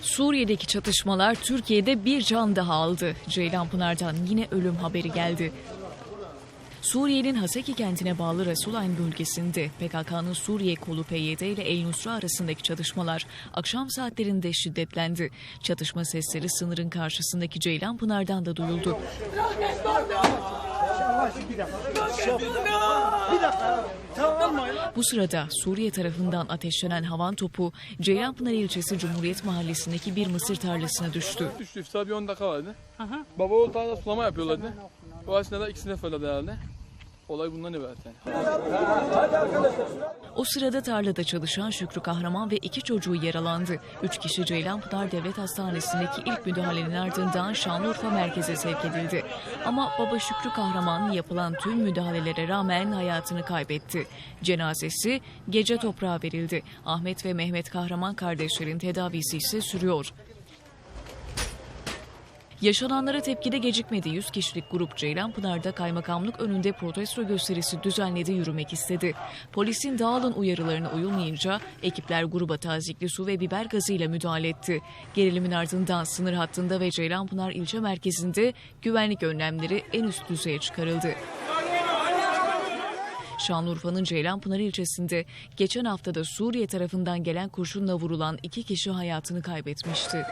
Suriye'deki çatışmalar Türkiye'de bir can daha aldı. Ceylanpınar'dan yine ölüm haberi geldi. Suriye'nin Haseki kentine bağlı Resulayn bölgesinde PKK'nın Suriye kolu PYD ile El Nusra arasındaki çatışmalar akşam saatlerinde şiddetlendi. Çatışma sesleri sınırın karşısındaki Ceylanpınar'dan da duyuldu. Bu sırada Suriye tarafından ateşlenen havan topu Ceylanpınar ilçesi Cumhuriyet Mahallesi'ndeki bir mısır tarlasına düştü. Düştü iftar bir 10 dakika vardı. Baba oğul tarlada sulama yapıyorlardı. O esnada ikisine fırladı herhalde. Olay bundan ibaret yani. O sırada tarlada çalışan Şükrü Kahraman ve iki çocuğu yaralandı. Üç kişi Ceylanpınar Devlet Hastanesi'ndeki ilk müdahalenin ardından Şanlıurfa merkeze sevk edildi. Ama baba Şükrü Kahraman yapılan tüm müdahalelere rağmen hayatını kaybetti. Cenazesi gece toprağa verildi. Ahmet ve Mehmet Kahraman kardeşlerin tedavisi ise sürüyor. Yaşananlara tepkide gecikmedi. 100 kişilik grup Ceylanpınar'da kaymakamlık önünde protesto gösterisi düzenledi yürümek istedi. Polisin dağılın uyarılarına uyulmayınca ekipler gruba tazikli su ve biber gazıyla müdahale etti. Gerilimin ardından sınır hattında ve Ceylanpınar ilçe merkezinde güvenlik önlemleri en üst düzeye çıkarıldı. Şanlıurfa'nın Ceylanpınar ilçesinde geçen haftada Suriye tarafından gelen kurşunla vurulan iki kişi hayatını kaybetmişti.